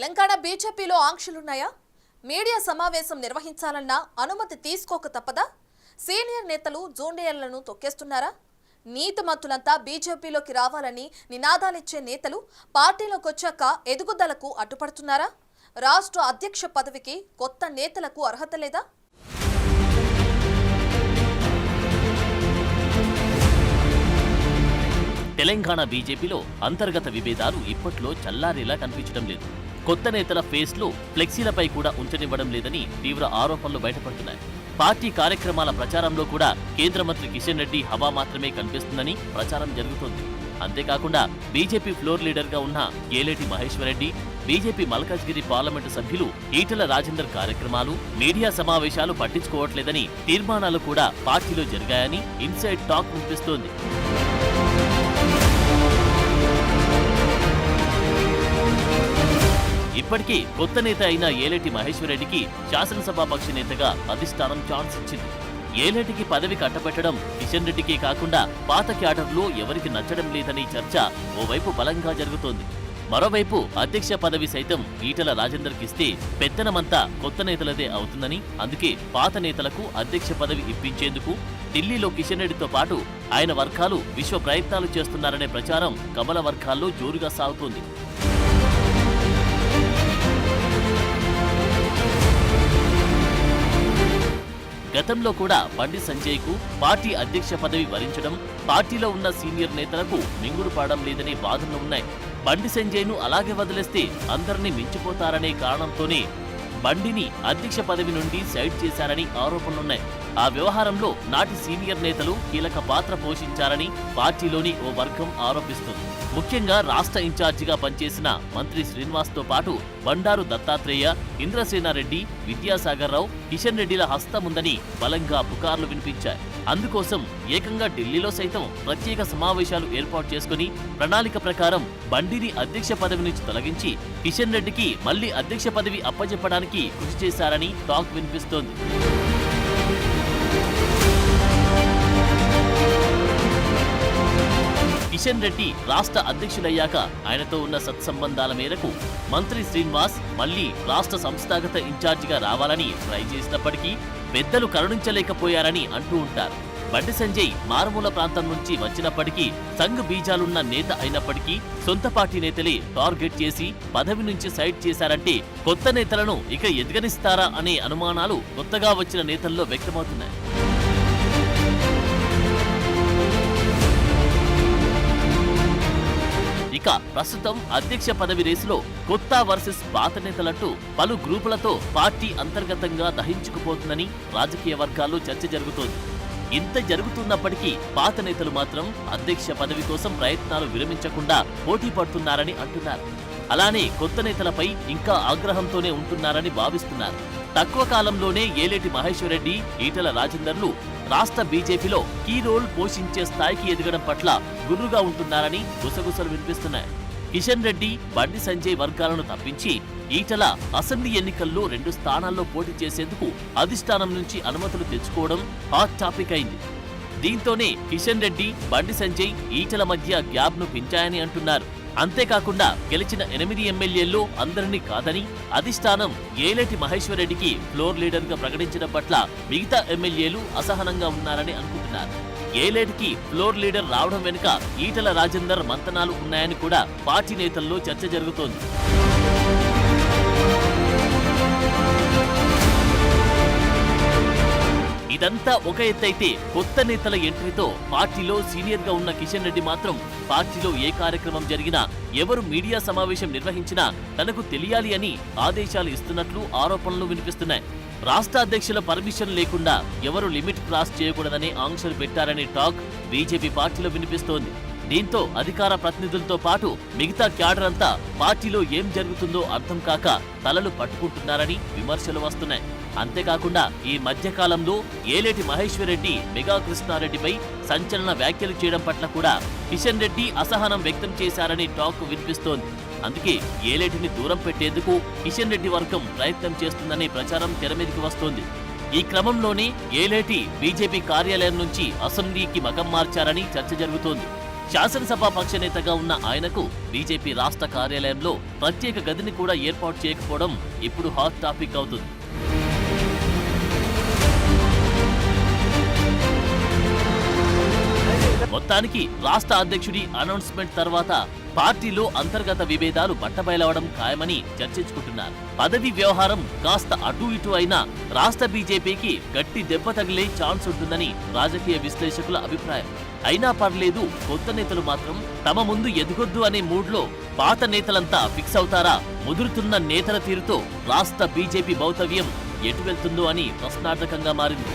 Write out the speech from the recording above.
తెలంగాణ బీజేపీలో ఆంక్షలున్నాయా? మీడియా సమావేశం నిర్వహించాలన్నా అనుమతి తీసుకోక తప్పదా? సీనియర్ నేతలు జూనియర్లను తొక్కేస్తున్నారా? నీతిమంతులంతా బీజేపీలోకి రావాలని నినాదాలిచ్చే నేతలు పార్టీలోకి వచ్చాక ఎదుగుదలకు అడ్డుపడుతున్నారా? రాష్ట్ర అధ్యక్ష పదవికి కొత్త నేతలకు అర్హత లేదా? తెలంగాణ బీజేపీలో అంతర్గత విభేదాలు ఇప్పట్లో చల్లారేలా కనిపించడం లేదు. కొత్త నేతల ఫేస్లో ఫ్లెక్సీలపై కూడా ఉంచనివ్వడం లేదని తీవ్ర ఆరోపణలు బయటపడుతున్నాయి. పార్టీ కార్యక్రమాల ప్రచారంలో కూడా కేంద్ర మంత్రి కిషన్ రెడ్డి హవా మాత్రమే కనిపిస్తుందని ప్రచారం జరుగుతోంది. అంతేకాకుండా బీజేపీ ఫ్లోర్ లీడర్గా ఉన్న ఏలేటి మహేశ్వరరెడ్డి బీజేపీ మల్కాజ్గిరి పార్లమెంటు సభ్యులు ఈటల రాజేందర్ కార్యక్రమాలు మీడియా సమావేశాలు పట్టించుకోవట్లేదని తీర్మానాలు కూడా పార్టీలో జరిగాయని ఇన్సైడ్ టాక్ వినిపిస్తోంది. ఇప్పటికీ కొత్త నేత అయిన ఏలేటి మహేశ్వరరెడ్డికి శాసనసభాపక్ష నేతగా అధిష్టానం ఛాన్స్ ఇచ్చింది. ఏలేటికి పదవి కట్టబెట్టడం కిషన్ రెడ్డికే కాకుండా పాత క్యాడర్లో ఎవరికి నచ్చడం లేదని చర్చ ఓవైపు బలంగా జరుగుతోంది. మరోవైపు అధ్యక్ష పదవి సైతం ఈటల రాజేందర్కి ఇస్తే పెత్తనమంతా కొత్త నేతలదే అవుతుందని అందుకే పాత నేతలకు అధ్యక్ష పదవి ఇప్పించేందుకు ఢిల్లీలో కిషన్ రెడ్డితో పాటు ఆయన వర్గాలు విశ్వ ప్రయత్నాలు చేస్తున్నారనే ప్రచారం కమల వర్గాల్లో జోరుగా సాగుతోంది. గతంలో కూడా బండి సంజయ్కు పార్టీ అధ్యక్ష పదవి వరించడం పార్టీలో ఉన్న సీనియర్ నేతలకు మింగుడు పాడడం లేదనే వాదనలు ఉన్నాయి. బండి సంజయ్ను అలాగే వదిలేస్తే అందరినీ మించిపోతారనే కారణంతోనే బండిని అధ్యక్ష పదవి నుండి సైడ్ చేశారని ఆరోపణలున్నాయి. ఆ వ్యవహారంలో నాటి సీనియర్ నేతలు కీలక పాత్ర పోషించారని పార్టీలోని ఓ వర్గం ఆరోపిస్తుంది. ముఖ్యంగా రాష్ట్ర ఇన్ఛార్జిగా పనిచేసిన మంత్రి శ్రీనివాస్తో పాటు బండారు దత్తాత్రేయ ఇంద్రసేనారెడ్డి విద్యాసాగర్ రావు కిషన్ రెడ్డిల హస్తముందని బలంగా పుకార్లు వినిపించాయి. అందుకోసం ఏకంగా ఢిల్లీలో సైతం ప్రత్యేక సమావేశాలు ఏర్పాటు చేసుకుని ప్రణాళిక ప్రకారం బండిని అధ్యక్ష పదవి నుంచి తొలగించి కిషన్ రెడ్డికి మళ్ళీ అధ్యక్ష పదవి అప్పచెప్పడానికి కృషి చేశారని టాక్ వినిపిస్తోంది. కిషన్ రెడ్డి రాష్ట్ర అధ్యక్షుడయ్యాక ఆయనతో ఉన్న సత్సంబంధాల మేరకు మంత్రి శ్రీనివాస్ మళ్ళీ రాష్ట్ర సంస్థాగత ఇన్ఛార్జిగా రావాలని ట్రై చేసినప్పటికీ పెద్దలు కరుణించలేకపోయారని అంటూ ఉంటారు. బండి సంజయ్ మారుమూల ప్రాంతం నుంచి వచ్చినప్పటికీ సంఘ్ బీజాలున్న నేత అయినప్పటికీ సొంత పార్టీ నేతలే టార్గెట్ చేసి పదవి నుంచి సైడ్ చేశారంటే కొత్త నేతలను ఇక ఎదగనిస్తారా అనే అనుమానాలు కొత్తగా వచ్చిన నేతల్లో వ్యక్తమవుతున్నాయి. ఇక ప్రస్తుతం అధ్యక్ష పదవి రేసులో కొత్త వర్సెస్ పాత నేతలంటూ పలు గ్రూపులతో పార్టీ అంతర్గతంగా దహించుకుపోతుందని రాజకీయ వర్గాల్లో చర్చ జరుగుతోంది. ఇంత జరుగుతున్నప్పటికీ పాత నేతలు మాత్రం అధ్యక్ష పదవి కోసం ప్రయత్నాలు విరమించకుండా పోటీ పడుతున్నారని అంటున్నారు. అలానే కొత్త నేతలపై ఇంకా ఆగ్రహంతోనే ఉంటున్నారని భావిస్తున్నారు. తక్కువ కాలంలోనే ఏలేటి మహేశ్వరరెడ్డి ఈటల రాజేందర్లు రాష్ట్ర బీజేపీలో కీ రోల్ పోషించే స్థాయికి ఎదగడం పట్ల గుర్రుగా ఉంటున్నారని గుసగుసలు వినిపిస్తున్నాయి. కిషన్ రెడ్డి బండి సంజయ్ వర్గాలను తప్పించి ఈటల అసెంబ్లీ ఎన్నికల్లో రెండు స్థానాల్లో పోటీ చేసేందుకు అధిష్టానం నుంచి అనుమతులు తెచ్చుకోవడం హాట్ టాపిక్ అయింది. దీంతోనే కిషన్ రెడ్డి బండి సంజయ్ ఈటల మధ్య గ్యాప్ను పెంచాయని అంటున్నారు. అంతేకాకుండా గెలిచిన ఎనిమిది ఎమ్మెల్యేల్లో అందరినీ కాదని అధిష్టానం ఏలేటి మహేశ్వరరెడ్డికి ఫ్లోర్ లీడర్గా ప్రకటించడం పట్ల మిగతా ఎమ్మెల్యేలు అసహనంగా ఉన్నారని అనుకుంటున్నారు. ఏలేటికి ఫ్లోర్ లీడర్ రావడం వెనుక ఈటల రాజేందర్ మంతనాలు ఉన్నాయని కూడా పార్టీ నేతల్లో చర్చ జరుగుతోంది. ఇదంతా ఒక ఎత్తైతే కొత్త నేతల ఎంట్రీతో పార్టీలో సీనియర్గా ఉన్న కిషన్ రెడ్డి మాత్రం పార్టీలో ఏ కార్యక్రమం జరిగినా ఎవరు మీడియా సమావేశం నిర్వహించినా తనకు తెలియాలి అని ఆదేశాలు ఇస్తున్నట్లు ఆరోపణలు వినిపిస్తున్నాయి. రాష్ట్ర అధ్యక్షుల పర్మిషన్ లేకుండా ఎవరు లిమిట్ క్రాస్ చేయకూడదనే ఆంక్షలు పెట్టారనే టాక్ బీజేపీ పార్టీలో వినిపిస్తోంది. దీంతో అధికార ప్రతినిధులతో పాటు మిగతా క్యాడర్ అంతా పార్టీలో ఏం జరుగుతుందో అర్థం కాక తలలు పట్టుకుంటున్నారని విమర్శలు వస్తున్నాయి. అంతేకాకుండా ఈ మధ్య కాలంలో ఏలేటి మహేశ్వరరెడ్డి మెగా కృష్ణారెడ్డిపై సంచలన వ్యాఖ్యలు చేయడం పట్ల కూడా కిషన్ రెడ్డి అసహనం వ్యక్తం చేశారని టాక్ వినిపిస్తోంది. అందుకే ఏలేటిని దూరం పెట్టేందుకు కిషన్ రెడ్డి వర్గం ప్రయత్నం చేస్తుందనే ప్రచారం తెరమీదికి వస్తోంది. ఈ క్రమంలోనే ఏలేటి బీజేపీ కార్యాలయం నుంచి అసెంబ్లీకి మగం మార్చారని చర్చ జరుగుతోంది. శాసనసభ పక్ష నేతగా ఉన్న ఆయనకు బీజేపీ రాష్ట్ర కార్యాలయంలో ప్రత్యేక గదిని కూడా ఏర్పాటు చేయకపోవడం ఇప్పుడు హాట్ టాపిక్ అవుతుంది. మొత్తానికి రాష్ట్ర అధ్యక్షుడి అనౌన్స్మెంట్ తర్వాత పార్టీలో అంతర్గత విభేదాలు బట్టబయలవడం ఖాయమని చర్చించుకుంటున్నారు. పదవి వ్యవహారం కాస్త అటు ఇటు అయినా రాష్ట్ర బీజేపీకి గట్టి దెబ్బ తగిలే ఛాన్స్ ఉంటుందని రాజకీయ విశ్లేషకుల అభిప్రాయం. అయినా పర్లేదు కొత్త నేతలు మాత్రం తమ ముందు ఎదుగొద్దు అనే మూడ్లో పాత నేతలంతా ఫిక్స్ అవుతారా? ముదురుతున్న నేతల తీరుతో రాష్ట్ర బీజేపీ భౌతవ్యం ఎటు వెళ్తుందో అని ప్రశ్నార్థకంగా మారింది.